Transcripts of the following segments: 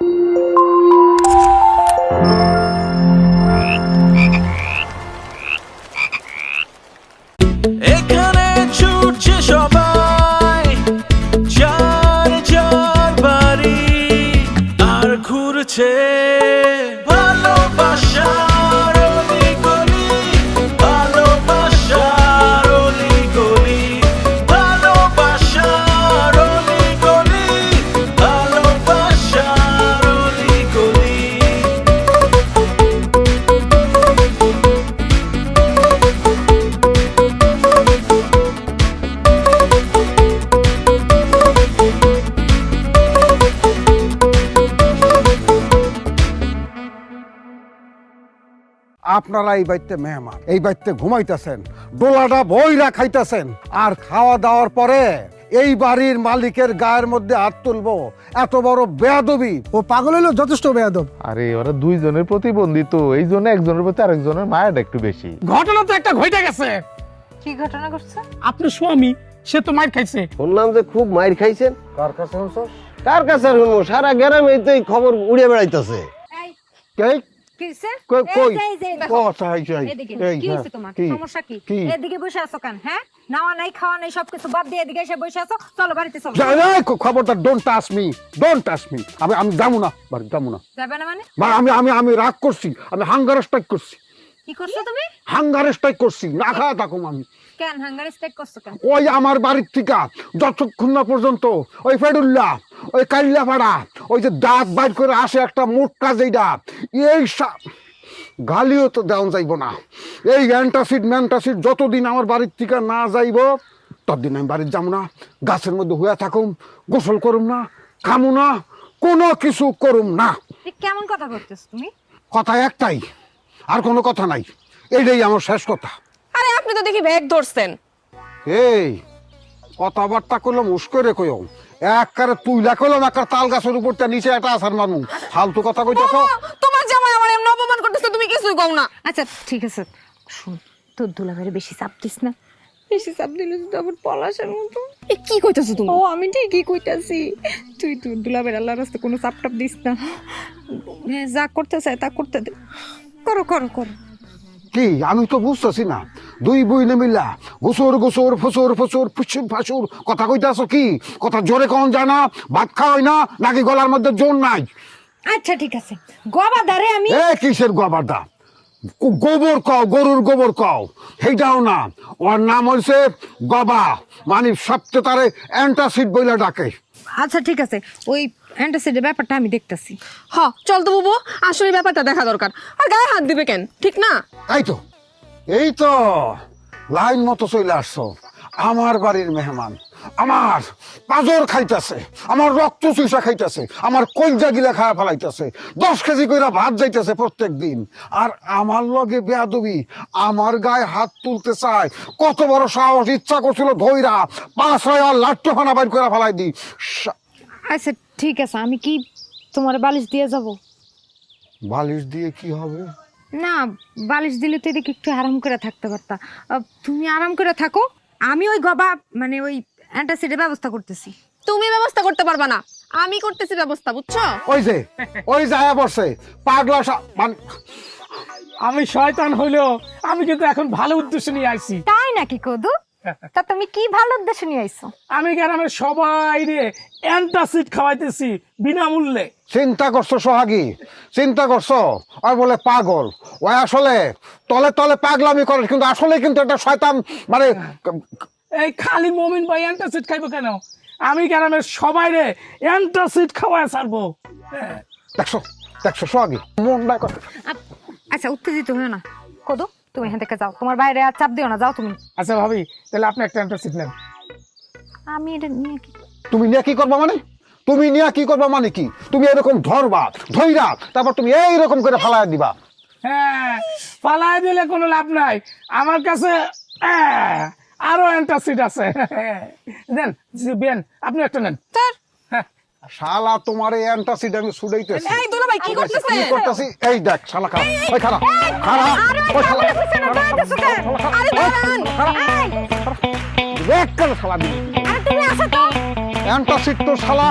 এখানে আপনারা এই বাড়িতে মেহমান এই বাড়িতে ঘুমাইতেছেন ডোলাটা বইরা খাইতেছেন আর খাওয়া দাওয়ার পরে এই বাড়ির মালিকের গায়ের মধ্যে হাত তুলবো এত বড় বেয়াদবি। ও পাগল হলো যথেষ্ট বেয়াদব। আরে ওরা দুইজনের প্রতিবন্ধী তো এই জন্য একজনের প্রতি আরেকজনের মায়াটা একটু বেশি। ঘটনা তো একটা ঘটে গেছে। কি ঘটনা ঘটছে? আপনার স্বামী সে তো মার খাইছে। শুনলাম যে খুব মাইর খাইছেন। কার কাছে শুনছো? কার কাছে আর শুনব? সারা গ্রামে এই খবর উড়ে বেড়াইতেছে। এই, আমি আমি যাব না যাব মানে? আমি আমি আমি রাগ করছি আমি হাঙ্গার স্ট্রাইক করছি। কি করছ তুমি? হাঙ্গার স্ট্রাইক করছি না খাওয়া থাকুম আমি। কেন? হাঙ্গারি স্টেক করছ কেন? ওই আমার বাড়ির থেকে যতক্ষণ না পর্যন্ত ওই ফেডুল্লা ওই কাল্লাপাড়া ওই যে দাঁত বাইর করে আসে একটা মোটকা যেইটা এই গালিও তো দেওয়া যাইব না। এই অ্যান্টাসিড ম্যান্টাসিড যতদিন আমার বাড়ির থেকে না যাইব ততদিন আমি বাড়ির যাব না। গাছের মধ্যে হইয়া থাকুম গোসল করুম না খামু না কোনো কিছু করুম না। কেমন কথা করতেছ তুমি? কথা একটাই আর কোনো কথা নাই। এইটাই আমার শেষ কথা। আপনি তো দেখি ব্যাগ ধরছেন। এই কথাবার্তা করলাম উস করে কইও এক কারে তুইলা কইলাম এক তাল গাছের উপরটা নিচে একটা আসার মানু ফালতু কথা কইতেছ? তোমার জামাই আমার এমন অপমান করতেছে তুমি কিছুই কও না। আচ্ছা ঠিক আছে। শুন তোর দুলাভাইয়ের বেশি চাপ দিস না। বেশি চাপ দিলে তো আবার পলাশের মতো। এ কি কইতাছো তুমি? ও আমি ঠিকই কইতাছি। তুই তোর দুলাভাইয়ের আল্লাহর রাস্তে কোনো চাপ টাপ দিস না। যা করতে চায় তা করতে দে। করো করো করো। কি? আমি তো বুঝতেছি না। দুই বইনে মিল্লা গুসুর গুসুর ফুসুর ফুসুর ফুসুর ফাসুর কথা কইতাছ কি? কথা জোরে কন জানা ভাত খাওয়াই না নাকি গলার মধ্যে জোর নাই? আচ্ছা ঠিক আছে। গবা দারে আমি এ কিসের গোবরদা গোবর কও গরুর গোবর কও। সেইটাও না। ওর নাম হইছে গবা। মানে সবচেয়ে তারে অ্যান্টাসিড বইলা ডাকে। আচ্ছা ঠিক আছে। ওই অ্যান্টাসিডের ব্যাপারটা আমি দেখতাছি। হ চল তো বুবু আসলে ব্যাপারটা দেখা দরকার। আর গায়ে হাত দিবে কেন? ঠিক না? তাই তো এই তো লাইন মতো চলে আসছো। আমার বাড়ির মেহমান আমার পাজর খাইতেছে আমার রক্ত চুষা খাইতেছে আমার কলজা গিলা খাওয়া ফেলাইতেছে দশ কেজি কইরা ভাত যাইতেছে প্রত্যেক দিন আর আমার লগে বেয়াদবি আমার গায়ে হাত তুলতে চায় কত বড় সাহস ইচ্ছা করছিল ধইরা পাঁচ হয় আর লাট্টু ফানা বাইর করে ফেলাই দি। আচ্ছা ঠিক আছে আমি কি তোমার বালিশ দিয়ে যাব? বালিশ দিয়ে কি হবে? না বালিশ দিলে তো এদিকে একটু আরাম করে থাকতে পারতা। তুমি আরাম করে থাকো আমি ওই গবা মানে ওই অ্যান্টাসিডের ব্যবস্থা করতেছি। তুমি ব্যবস্থা করতে পারবা না আমি করতেছি ব্যবস্থা বুঝছ? ওই যে ওই যায় বসে পাগলা মানে আমি শয়তান হইলেও আমি কিন্তু এখন ভালো উদ্দেশ্য নিয়ে আসি তাই নাকি কদু? তা তুমি কি ভালো উদ্দেশ্য নিয়ে আইছো? আমি গ্রামের সবাই রে অ্যান্টাসিড খাওয়াইতেছি বিনামূল্যে। চিন্তা করছ সোহাগী? চিন্তা করছ? আর বলে পাগল। ও আসলে তলে তলে পাগলামি করে কিন্তু আসলে কিন্তু একটা শয়তান মানে এই খালি মমিন ভাই অ্যান্টাসিড খাইবো কেন? আমি গ্রামের সবাই রে অ্যান্টাসিড খাওয়াই ছাড়বো। হ্যাঁ। দেখছ দেখছ সোহাগী? মন কথা। আচ্ছা উত্তেজিত হয়ে না। কদু? তুমি এখান থেকে যাও। তোমার বাইরে আর চাপ দিও না যাও তুমি। আচ্ছা ভাবি তাহলে আপনি একটা অ্যান্টাসিড নেন। আমি এটা নিয়ে কি তুমি নিয়ে কি করবা মানে? তুমি নিয়ে কি করবা মানে কি? তুমি এরকম ধরবা ধইরা তারপর তুমি এইরকম করে ফালাই দিবা। হ্যাঁ পালাই দিলে কোনো লাভ নাই। আমার কাছে আহ, আরও অ্যান্টাসিড আছে। দেন বেন আপনি একটা নেন। স্যার শালা তোমার এই অ্যান্টাসিড আমি ছুড়াইতেছি এই দুলা ভাই কি করতেছে? কি করতেছি? এই দেখ শালা ওই ওই শালা আরে দাঁড়ান। দেখ কেন শালা দিবি। আরে তুমি আসো তো। অ্যান্টাসিড তো শালা।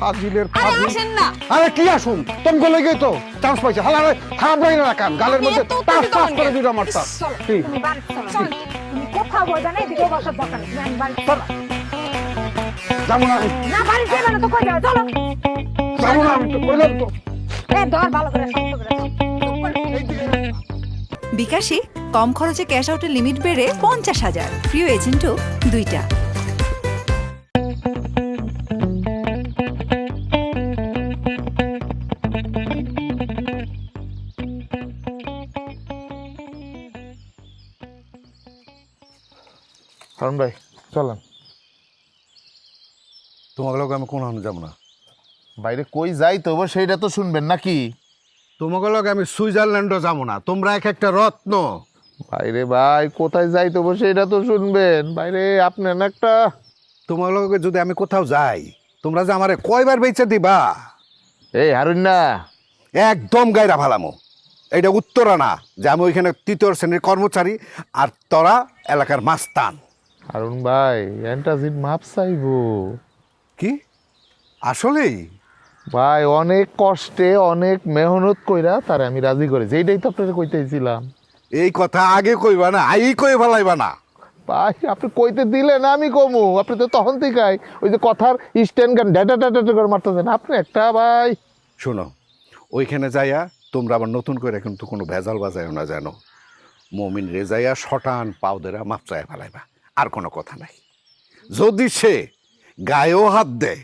ফাজিলের আরে ফাজিল। আসেন না। আরে কি আসুন? তুমি গলে গিয়ে তো চান্স পাইছে। হালা রে খারাপ লাগে না কান? গালের মধ্যে টাস টাস করে? দুইটা মারতা তুমি চলো। তুমি কোথাও বলবে না এদিকে বসার দরকার আমি চলো। যাব না আমি। না বাড়িতে যাবে না তো কই যাবে চলো। যাব না আমি তো কইলাম তো। এ ধর ভালো করে শক্ত করে। ধর। চুপ করে। বিকাশে কম খরচে ক্যাশ আউটের লিমিট বেড়ে পঞ্চাশ হাজার। প্রিয় এজেন্টও দুইটা। হারুন ভাই চলেন তোমাকে লোক আমি কোন যাব না। বাইরে কই যাই তো সেইটা তো শুনবেন নাকি? তোমাকে লোক আমি সুইজারল্যান্ডও যাব না তোমরা এক একটা রত্ন। বাইরে ভাই কোথায় যাই তো সেইটা তো শুনবেন। বাইরে আপনার না একটা তোমার লগে যদি আমি কোথাও যাই তোমরা যে আমারে কয়বার বেচে দিবা? এই হারুন না। একদম গায়রা ভালামো এটা উত্তরা না যে আমি ওইখানে তৃতীয় শ্রেণির কর্মচারী আর তোরা এলাকার মাস্তান। হারুন ভাই অ্যান্টাজিন মাপ চাইব। কি? আসলেই? ভাই অনেক কষ্টে অনেক মেহনত কইরা তার আমি রাজি করেছি এইটাই তো আপনাকে কইতেছিলাম। এই কথা আগে কইবা না আই কই ফেলাইবা না। ভাই আপনি কইতে দিলেন আমি কমু। আপনি তো তখন থেকেই ওই যে কথার স্ট্যান্ড গান ডেটা ডেটা করে মারতেছেন। আপনি একটা ভাই। শোনো ওইখানে যাইয়া তোমরা আবার নতুন করে কিন্তু কোনো ভেজাল বাজায়ও না জানো। মমিন রেজাইয়া শটান পাউদেরা মাপচায় ফেলাইবা আর কোনো কথা নাই। যদি সে গায়েও হাত দেয়।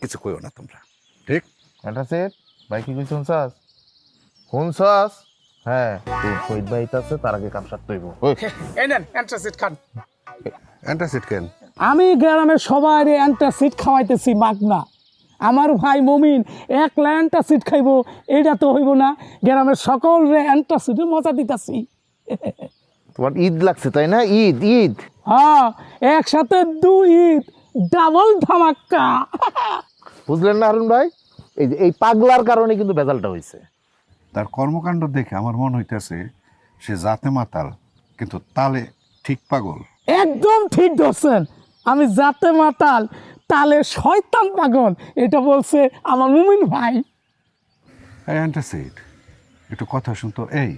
কিছু কইও না তোমরা। ঠিক। এটা সেট ভাই কি কইছ শুনছাস? শুনছাস? হ্যাঁ। তোর শহীদ ভাই আছে তার আগে কাম সারতে হইব। এই নেন অ্যান্টাসিড খান। অ্যান্টাসিড কেন? আমি গ্রামের সবাই অ্যান্টাসিড খাওয়াইতেছি মাগনা। আমার ভাই মমিন এক অ্যান্টাসিড খাইবো এইটা তো হইব না। গ্রামের সকল রে অ্যান্টাসিডে মজা দিতাছি। তোমার ঈদ লাগছে তাই না? ঈদ ঈদ। হ্যাঁ একসাথে দুই ঈদ। ডাবল ধামাক্কা। বুঝলেন না হারুন ভাই? এই যে এই পাগলার কারণে কিন্তু বেজালটা হয়েছে তার কর্মকাণ্ড দেখে আমার মন হইতেছে সে জাতে মাতাল কিন্তু তালে ঠিক পাগল। একদম ঠিক ধরছেন। আমি জাতে মাতাল তালে শয়তান পাগল এটা বলছে আমার মুমিন ভাই। এই অ্যান্টাসিড একটু কথা শুনতো। এই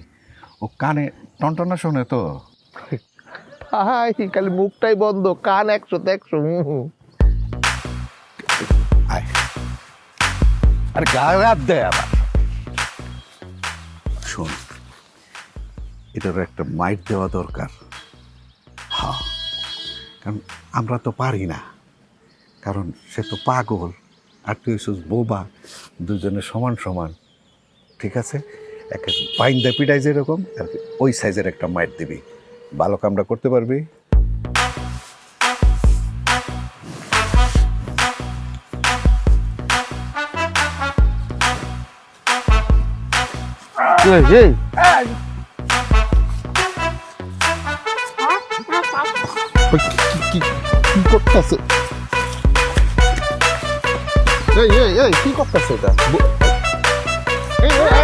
ও কানে টনটনা শোনে তো। ভাই খালি মুখটাই বন্ধ, কান একশো তো একশো আরে গায়ে রাত দেয় আবার। শোন, এটার একটা মাইট দেওয়া দরকার। হ্যাঁ কারণ আমরা তো পারি না। কারণ সে তো পাগল, আর তুই হচ্ছিস বোবা, দুজনে সমান সমান। ঠিক আছে? এক বাইন্দা পিটাই যেরকম আর ওই সাইজের একটা মাইট দিবি। ভালো কামটা করতে পারবি কি- করতেছে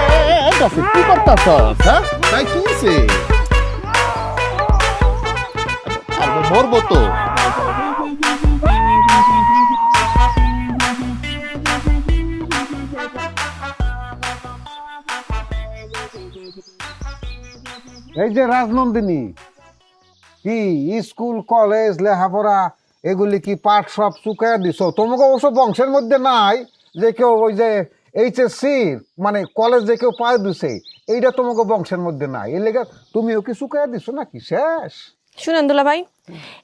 কি করতেছে কি করতেছ হ্যাঁ মরবো তো। এই যে রাজনন্দিনী, কি স্কুল, কলেজ, লেখাপড়া, এগুলি কি পাঠ সব চুকাইয়া দিছ? তোমাকে অবশ্য বংশের মধ্যে নাই, যে কেউ ওই যে এইচএসসি মানে কলেজ যে কেউ পায় দিছে, এইটা তোমাকে বংশের মধ্যে নাই। এই লেগে তুমিও কি চুকাইয়া দিছো নাকি? শেষ। শুনেন দুলা ভাই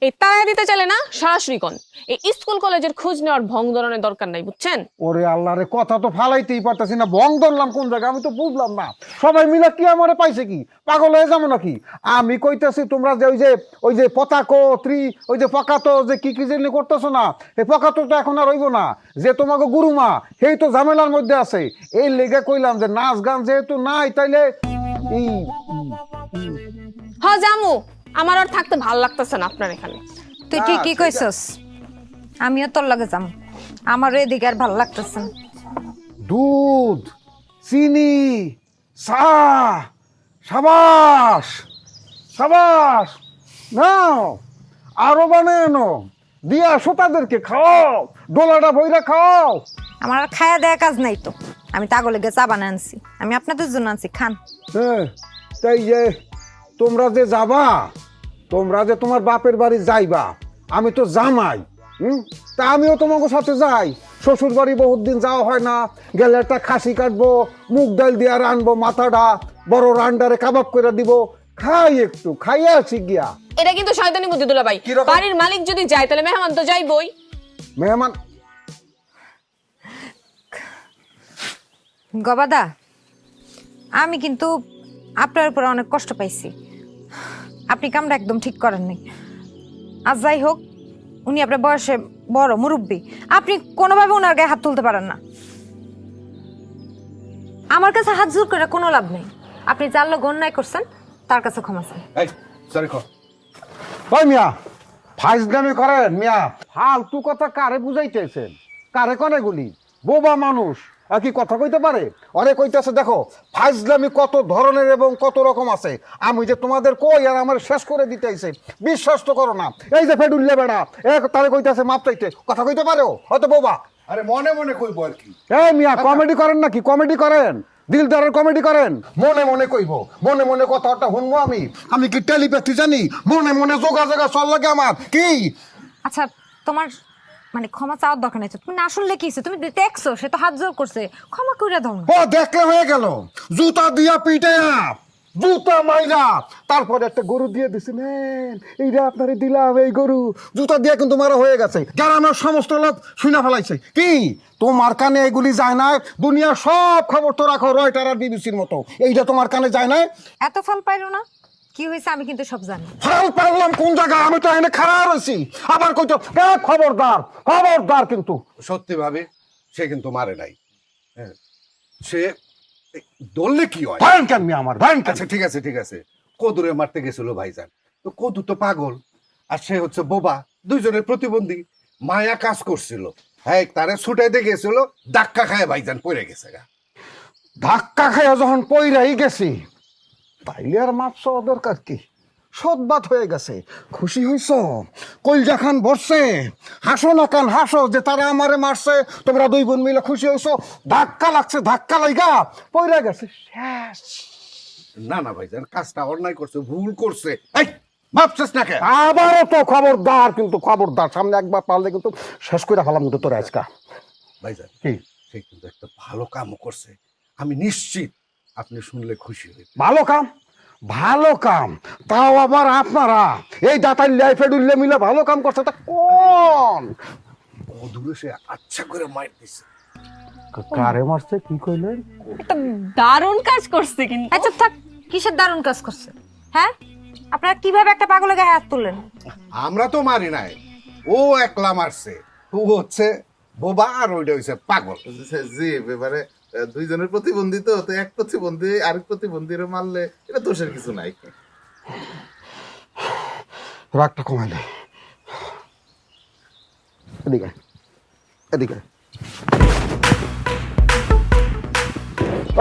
এই দিতে চলে না সরাসরি কোন? এই স্কুল কলেজের খোঁজ নেওয়ার ভং ধরনের দরকার নাই বুঝছেন? ওরে আল্লাহ রে কথা তো ফালাইতেই পারতাছি না ধরলাম কোন জায়গায়? আমি তো বুঝলাম না। সবাই মিলে কি আমারে পাইছে কি? পাগল হয়ে যাব নাকি? আমি কইতাছি তোমরা যে ওই যে ওই যে পতাকো ত্রি ওই যে পকাতো যে কি কি জানি করতেছো না এই পকাতো তো এখন আর হইব না। যে তোমাকে গুরুমা সেই তো ঝামেলার মধ্যে আছে। এই লেগে কইলাম যে নাচ গান যেহেতু নাই তাইলে এই হ জামু আমার আর থাকতে ভালো লাগতেছে না আপনার এখানে। তুই ঠিকই কইছস। আমিও তোর লগে যাম। আমারও এদিকে আর ভালো লাগতেছে না। দুধ চিনি চা সাবাস সাবাস নাও আরও বানানো দিয়া আসো তাদেরকে খাও ডোলাটা বইরা খাও আমার আর খায়া দেয়া কাজ নাই তো। আমি তাগলে গিয়ে চা বানিয়ে আনছি। আমি আপনাদের জন্য আনছি খান। হ্যাঁ তাই যে তোমরা যে যাবা তোমরা যে তোমার বাপের বাড়ি যাইবা আমি তো জামাই হুম? তা আমিও তোমাকে সাথে যাই। শ্বশুর বাড়ি বহুত দিন যাওয়া হয় না গেলে একটা খাসি কাটবো মুগ ডাল দিয়ে রানবো মাথাটা বড় রান্ডারে কাবাব করে দিব খাই একটু খাইয়ে আছি গিয়া। এটা কিন্তু শয়তানি বুদ্ধি দুলা ভাই। বাড়ির মালিক যদি যায় তাহলে মেহমান তো যাইবই। মেহমান গবাদা আমি কিন্তু আপনার উপরে অনেক কষ্ট পাইছি। আপনি কামটা একদম ঠিক করেন নাই। আর যাই হোক, উনি আপনার বয়সে বড় মুরব্বী। আপনি কোনোভাবে ওনার গায়ে হাত তুলতে পারেন না। আমার কাছে হাত জোর করে কোনো লাভ নেই। আপনি যার লোক অন্যায় করছেন, তার কাছে ক্ষমা চান। মিয়া করেন মিয়া। ফালতু কথা কারে বুঝাইতেছেন? কারে কনে গুলি? বোবা মানুষ। আর কি কথা কইতে পারে? অরে কইতেছে দেখো ফাইজলামি কত ধরনের এবং কত রকম আছে। আমি যে তোমাদের কই আর আমার শেষ করে দিতেছে বিশ্বাস তো করো না। এই যে ফেডুল্লে বেড়া এক তারে কইতেছে মাপ চাইতে। কথা কইতে পারো? হয়তো বোবা। আরে মনে মনে কইবো আর কি। এই মিয়া কমেডি করেন নাকি? কমেডি করেন। দিলদারের কমেডি করেন। মনে মনে কইব। মনে মনে কথাটা শুনব আমি। আমি কি টেলিপ্যাথি জানি? মনে মনে যোগাযোগা চল লাগে আমার। কি? আচ্ছা তোমার মানে ক্ষমা চাওয়ার দরকার নেই। তুমি না শুনলে কি? তুমি দেখছ সে তো হাত জোর করছে। ক্ষমা করে দাও না। ও দেখলে হয়ে গেল। জুতা দিয়া পিটে জুতা মাইরা। তারপরে একটা গরু দিয়ে দিছি নেন। এইটা আপনারে দিলাম এই গরু। জুতা দিয়ে কিন্তু মারা হয়ে গেছে। গ্রামের সমস্ত লোক শুনে ফেলাইছে। কি? তোমার কানে এগুলি যায় না দুনিয়ার সব খবর তো রাখো রয়টার আর বিবিসির মতো। এইটা তোমার কানে যায় না এত ফল পাইলো না। কি হয়েছে আমি কিন্তু সব জানি। ফাল পারলাম কোন জায়গা আমি তো এখানে খারাপ রয়েছি। আবার কইতো এ খবরদার খবরদার কিন্তু। সত্যি ভাবে সে কিন্তু মারে নাই। হ্যাঁ সে দললে কি হয়? ভয়ন কেন আমার ভয়ন কেন আচ্ছা ঠিক আছে ঠিক আছে। কদুরে মারতে গেছিল ভাইজান। তো কদু তো পাগল। আর সে হচ্ছে বোবা দুইজনের প্রতিবন্ধী। মায়া কাজ করছিল। হ্যাঁ তারে ছুটাইতে গেছিল ধাক্কা খায় ভাইজান পড়ে গেছে গা। ধাক্কা খাইয়া যখন পইরাই গেছি তাইলে আর মাপ চাওয়া দরকার কি? সদবাদ হয়ে গেছে। খুশি হইছ? কলজা খান বসছে হাসো না কান হাসো যে তারা আমারে মারছে। তোমরা দুই বোন মিলে খুশি হইছো? ধাক্কা লাগছে ধাক্কা লাইগা। পইরা গেছে। শেষ না না ভাইজান কাজটা অন্যায় করছে ভুল করছে। এই ভাবছিস না কে আবারও তো খবরদার কিন্তু খবরদার। সামনে একবার পারলে কিন্তু শেষ করে ফেলাম কিন্তু তোর আজকা। ভাইজান কি? সে কিন্তু একটা ভালো কামও করছে। আমি নিশ্চিত আপনি শুনলে খুশি হইবেন। ভালো কাম? ভালো কাম। তাও আবার আপনারা এই দাতার লাইফে ডুললে মিলে ভালো কাম করছে তা কোন? কদুরে সে আচ্ছা করে মার দিছে। কারে মারছে কি কইলেন একটা দারুণ কাজ করছে কিন্তু। আচ্ছা থাক কিসের দারুণ কাজ করছে? হ্যাঁ? আপনারা কীভাবে একটা পাগলের গায়ে হাত তুললেন? আমরা তো মারি নাই। ও একলা মারছে ও হচ্ছে বোবা আর ওইটা হইছে পাগল। জি আহ, দুইজনের প্রতিবন্ধী তো তো এক প্রতিবন্ধী, আরেক প্রতিবন্ধীর মারলে এটা দোষের কিছু নাই। রাগটা কমাইলে এদিকে এদিকে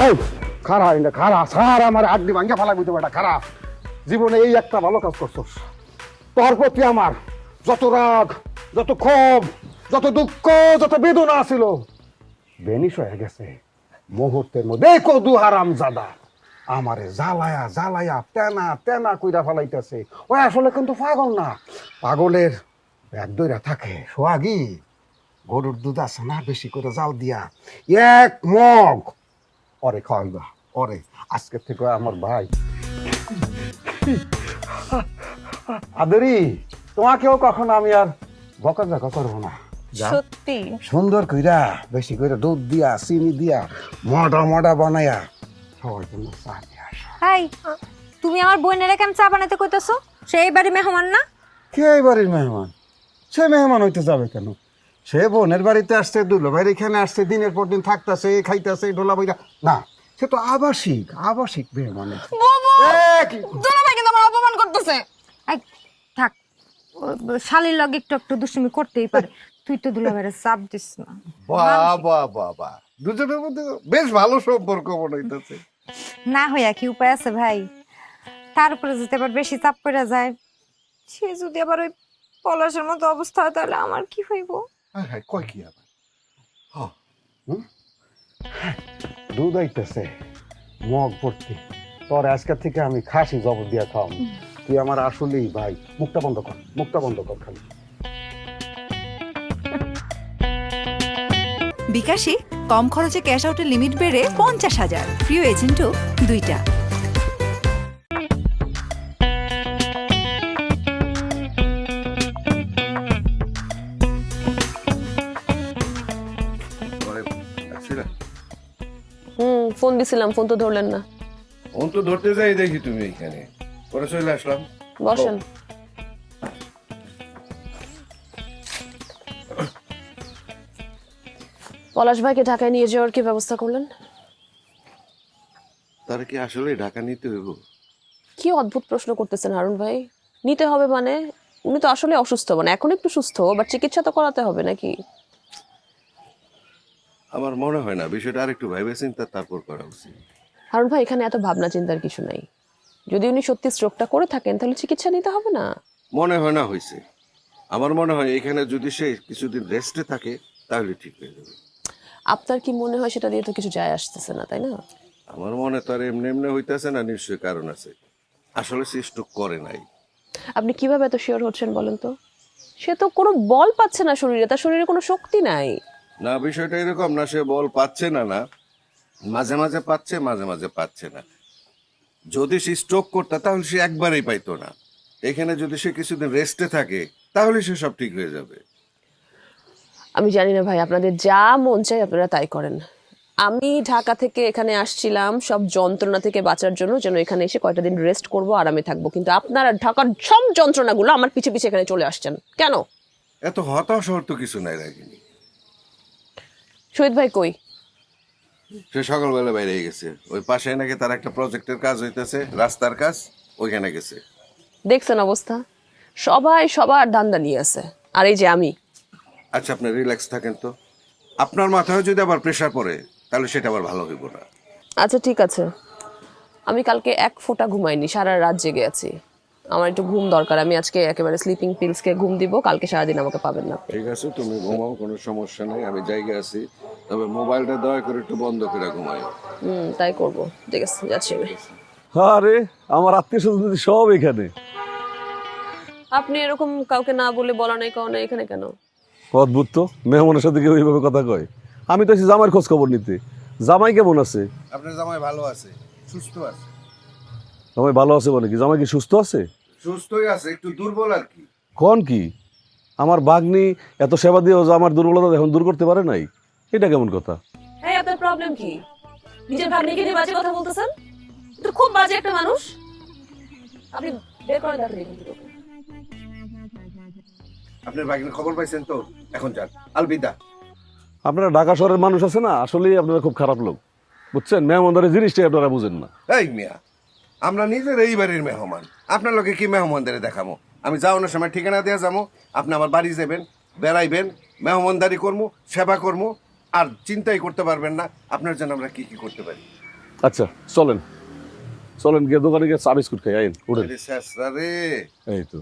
আয়। খারা এটা খারা সার আমার আড্ডি ভাঙ্গা ফেলা বুঝতে পারটা খারা। জীবনে এই একটা ভালো কাজ করছস। তোর প্রতি আমার যত রাগ, যত ক্ষোভ, যত দুঃখ, যত বেদনা ছিল বেনিস হয়ে গেছে। মুহূর্তের মধ্যে। এই কদু হারাম জাদা। আমারে জ্বালায়া জ্বালায়া, তেনা তেনা কইরা ফেলাইতেছে। ওই আসলে কিন্তু পাগল না। পাগলের এক দইরা থাকে সোয়াগি গরুর দুধ আছে না, বেশি করে জাল দিয়া। এক মগ। ওরে খাওয়াইবা, ওরে। আজকে থেকে আমার ভাই। আদরি, তোমাকেও কখনো আমি আর বকা করব না। সত্যি? সুন্দর কইরা বেশি করে দুধ দিয়া চিনি দিয়া মডা মডা বানায়া সবার জন্য চা নিয়ে আসো। হাই তুমি আমার বোনের কেন চা বানাতে কইতেছো? সেই বাড়ি মেহমান না? কে এই বাড়ির মেহমান? সে মেহমান হইতে যাবে কেন? সে বোনের বাড়িতে আসছে দুলো ভাইয়ের এখানে আসছে দিনের পর দিন থাকতেছে খাইতেছে ডোলা বইরা। না সে তো আবাসিক আবাসিক মেহমান কি- ভাই কিন্তু আমার অপমান করতেছে। থাক শালির লগে একটু একটু দুষ্টুমি করতেই পারে। তুই তো দুলাভাইয়ের চাপ দিস না। বাবা বাবা দুজনের মধ্যে বেশ ভালো সম্পর্ক মনে হইতেছে। না হইয়া কি উপায় আছে ভাই? তার উপরে যদি আবার বেশি চাপ পড়ে যায় সে যদি আবার ওই পলাশের মতো অবস্থা হয় তাহলে আমার কি হইব? হ্যাঁ হ্যাঁ কয় কি আবার? দুধ আইতেছে মগ ভর্তি তোর আজকের থেকে আমি খাসি জবর দিয়া খাওয়াম তুই আমার আসলেই ভাই মুখটা বন্ধ কর মুখটা বন্ধ কর খালি। বিকাশে কম খরচে ক্যাশ আউটের লিমিট বেড়ে পঞ্চাশ হাজার। প্রিয় এজেন্টও দুইটা। হুম ফোন দিছিলাম ফোন তো ধরলেন না। ফোন তো ধরতে যাই দেখি তুমি এখানে। পরে চলে আসলাম। বসেন। পলাশ ভাইকে ঢাকায় নিয়ে যাওয়ার কি ব্যবস্থা করলেন? তার কি আসলে ঢাকা নিতে হইব। কি অদ্ভুত প্রশ্ন করতেছেন হারুন ভাই? নিতে হবে মানে উনি তো আসলে অসুস্থ মানে এখন একটু সুস্থ বাট চিকিৎসা তো করাতে হবে নাকি? আমার মনে হয় না বিষয়টা আরেকটু ভাইবে চিন্তা তারপর করা উচিত। হারুন ভাই এখানে এত ভাবনা চিন্তার কিছু নাই। যদি উনি সত্যি স্ট্রোকটা করে থাকেন তাহলে চিকিৎসা নিতে হবে না? মনে হয় না হয়েছে আমার মনে হয় এখানে যদি সে কিছুদিন রেস্টে থাকে তাহলে ঠিক হয়ে যাবে। আপনার কি মনে হয় সেটা দিয়ে তো কিছু যায় আসতেছে না তাই না? আমার মনে তো আর এমনি এমনি হইতেছে না নিশ্চয়ই কারণ আছে। আসলে সে স্ট্রোক করে নাই। আপনি কীভাবে এত শিওর হচ্ছেন বলেন তো? সে তো কোনো বল পাচ্ছে না শরীরে তার শরীরে কোনো শক্তি নাই। না বিষয়টা এরকম না সে বল পাচ্ছে না না। মাঝে মাঝে পাচ্ছে মাঝে মাঝে পাচ্ছে না। যদি সে স্ট্রোক করতো তাহলে সে একবারেই পাইতো না। এখানে যদি সে কিছুদিন রেস্টে থাকে তাহলে সে সব ঠিক হয়ে যাবে। আমি জানি না ভাই আপনাদের যা মন চাই আপনারা তাই করেন। আমি ঢাকা থেকে এখানে আসছিলাম সব যন্ত্রণা থেকে বাঁচার জন্য যেন এখানে এসে কয়টা দিন রেস্ট করব আরামে থাকব। কিন্তু আপনারা ঢাকার সব যন্ত্রণাগুলো আমার পিছে পিছে এখানে চলে আসছেন। কেন? এত হতাশ হওয়ার তো কিছু নাই রাখিনি শহীদ ভাই কই? সে সকালবেলা বাইরে গেছে। ওই পাশে নাকি তার একটা প্রজেক্টের কাজ হইতেছে রাস্তার কাজ ওইখানে গেছে। দেখছেন অবস্থা? সবাই সবার দান্দা নিয়ে আছে। আর এই যে আমি আচ্ছা আপনি রিল্যাক্স থাকেন তো। আপনার মাথায় যদি আবার প্রেশার পড়ে তাহলে সেটা আবার ভালো হইব না। আচ্ছা ঠিক আছে। আমি কালকে এক ফোঁটা ঘুমাইনি সারা রাত জেগে আছি। আমার একটু ঘুম দরকার আমি আজকে একেবারে স্লিপিং পিলসকে ঘুম দিব কালকে সারাদিন আমাকে পাবেন না ঠিক আছে তুমি ঘুমাও কোনো সমস্যা নেই আমি জায়গা আছি। তবে মোবাইলটা দয়া করে একটু বন্ধ করে ঘুমাই। হুম তাই করব। ঠিক আছে যাচ্ছি আমি। আরে আমার আত্মীয় স্বজন সব এখানে। আপনি এরকম কাউকে না বলে বলা নাই কারণ এখানে কেন? অদ্ভুত তো? মেহমানের সাথে কেউ এইভাবে কথা কয়? আমি তো এসেছি জামাইয়ের খোঁজ খবর নিতে। জামাই কেমন আছে? আপনার জামাই ভালো আছে সুস্থ আছে। জামাই ভালো আছে মানে কি? জামাই কি সুস্থ আছে? সুস্থই আছে একটু দুর্বল আর কি। কোন কি? আমার বাগনি এত সেবা দিয়েও যে আমার দুর্বলতা এখন দূর করতে পারে নাই? এটা কেমন কথা? হ্যাঁ আপনার প্রবলেম কি? নিজের ভাগ্নিকে নিয়ে বাজে কথা বলতেছেন? তো খুব বাজে একটা মানুষ। আপনি বের করে দেখেন। আপনার বাগিনের খবর পাইছেন তো? এখন যান। আলবিদা। আপনারা ঢাকা শহরের মানুষ আছে না আসলেই আপনারা খুব খারাপ লোক। বুঝছেন? মেহমানদারের জিনিসটাই আপনারা বুঝেন না। এই মিয়া আমরা নিজের এই বাড়ির মেহমান। আপনার লোকে কি মেহমানদারি দেখামো আমি যাওয়ানোর সময় ঠিকানা দিয়ে যাব। আপনি আমার বাড়ি যাবেন বেড়াইবেন মেহমানদারি করব সেবা করব আর চিন্তাই করতে পারবেন না আপনার জন্য আমরা কি কি করতে পারি। আচ্ছা চলেন। চলেন গিয়ে দোকানে গিয়ে চা বিস্কুট খাই আইন শেষরা রে। এই তো।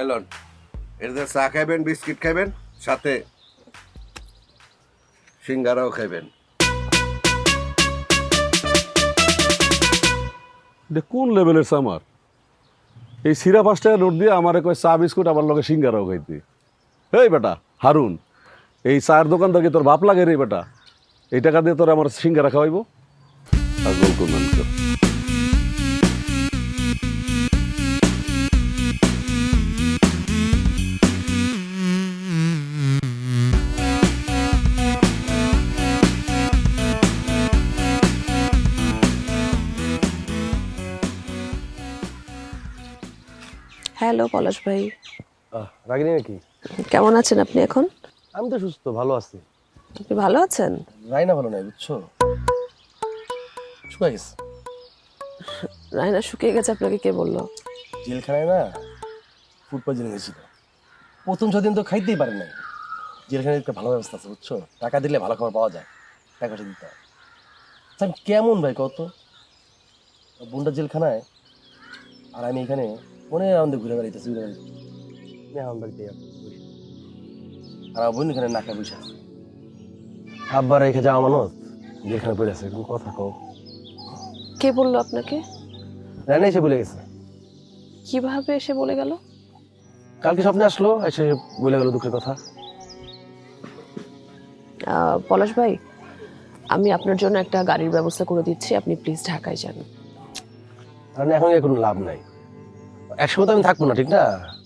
এলন এদের চা খাইবেন, বিস্কিট খাইবেন, সাথে সিঙ্গারাও খাইবেন। কোন লেভেলের সামার এই সিরা পাঁচ টাকা নোট দিয়ে আমার কয় চা, বিস্কুট, আমার লগে সিঙ্গারাও খাইতে। এই বেটা, হারুন, এই চায়ের দোকানদারকে তোর বাপ লাগে রে বেটা? এই টাকা দিয়ে তোর আমার সিঙ্গারা খাওয়াইবো? আর হ্যালো পলাশ ভাই। রাগিনি নাকি? কেমন আছেন আপনি এখন? আমি তো সুস্থ ভালো আছি। আপনি ভালো আছেন? রাইনা ভালো নাই বুঝছ? শুকাই গেছে। রায়না শুকিয়ে গেছে আপনাকে কে বলল? জেলখানায় না ফুড পয়জনিং হয়েছিল প্রথম ছদিন তো খাইতেই পারে নাই। জেলখানায় একটা ভালো ব্যবস্থা আছে বুঝছ? টাকা দিলে ভালো খাবার পাওয়া যায় টাকাটা দিতে হয়। আচ্ছা, কেমন ভাই কত? বোনটা জেলখানায় আর আমি এখানে মনে আমাদের ঘুরে বেড়াইতেছি ঘুরে বেড়াইতেছি বাড়িতে আর আমার বোন এখানে নাকা বসে আছে। আব্বার রেখে যাওয়া মানুষ যেখানে পড়ে আছে কোনো কথা কও। কে বলল আপনাকে? রান্না এসে বলে গেছে। কীভাবে এসে বলে গেল? কালকে স্বপ্নে আসলো এসে বলে গেল দুঃখের কথা। পলাশ ভাই আমি আপনার জন্য একটা গাড়ির ব্যবস্থা করে দিচ্ছি আপনি প্লিজ ঢাকায় যান। রান্না এখন কোনো লাভ নাই। একসময় তো আমি থাকব না ঠিক না?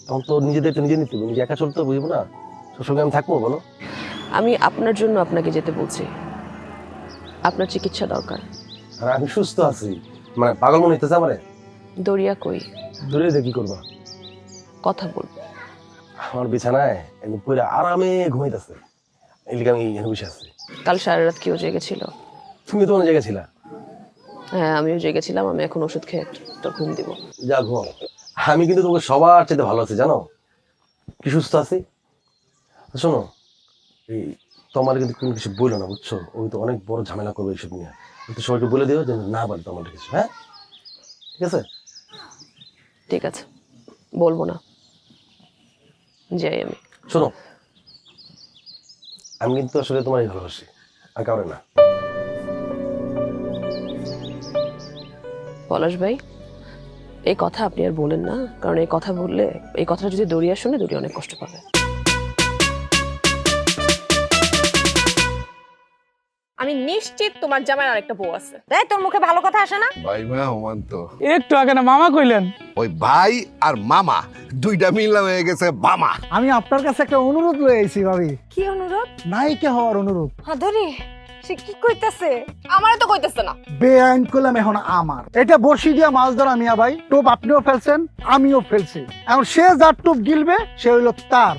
তখন তো নিজেদের তো নিজে নিতে হবে নিজে একা চলতে বুঝব না? সবসময় আমি থাকব বলো। আমি আপনার জন্য আপনাকে যেতে বলছি। আপনার চিকিৎসা দরকার। আর আমি সুস্থ আছি। মানে পাগল মনে হইতেছে আমারে? দরিয়া কই? দূরে দিয়ে কি করবা। কথা বলব আমার বিছানায় একদম পুরো আরামে ঘুমাইতেছে। লিগে আমি এখানে বসে আছি। কাল সারা রাত কেউ জেগেছিল তুমি তো অনেক জায়গায় ছিলা? হ্যাঁ আমিও জেগেছিলাম আমি এখন ওষুধ খেয়ে একটা ঘুম দিব। যা ঘুম আমি কিন্তু তোমাকে সবার চাইতে ভালো আছি জানো? কি সুস্থ আছি? শোনো এই তোমার কিন্তু কোনো কিছু বলল না বুঝছ? ওই তো অনেক বড় ঝামেলা করবে এইসব নিয়ে। কিন্তু সবাইকে বলে দিও যে না বলে তোমার কিছু হ্যাঁ? ঠিক আছে? ঠিক আছে বলব না। যাই আমি। শোনো আমি কিন্তু আসলে তোমারই ভালোবাসি আর কাউরে না। পলাশ ভাই? এই কথা আপনি আর বলেন না কারণ এই কথা বললে এই কথাটা যদি দরিয়া শুনে দরিয়া অনেক কষ্ট পাবে। আমি নিশ্চিত তোমার জামাই আরেকটা বউ আছে। তাই তোর মুখে ভালো কথা আসে না? ভাই মেহমান তো। একটু আগে না মামা কইলেন। ওই ভাই আর মামা দুইটা মিলা হয়ে গেছে বামা আমি আপনার কাছে একটা অনুরোধ লয়ে আইছি ভাবি। কি অনুরোধ? নায়িকা হওয়ার অনুরোধ। হাদরি সে কি কইতাছে? আমারও তো কইতাছে না। বেআইন করলাম এখন আমার। এটা বসি দিয়া মাছ ধরা মিয়া ভাই। টোপ আপনিও ফেলছেন, আমিও ফেলছি। এখন সে যার টোপ গিলবে, সে হইল তার।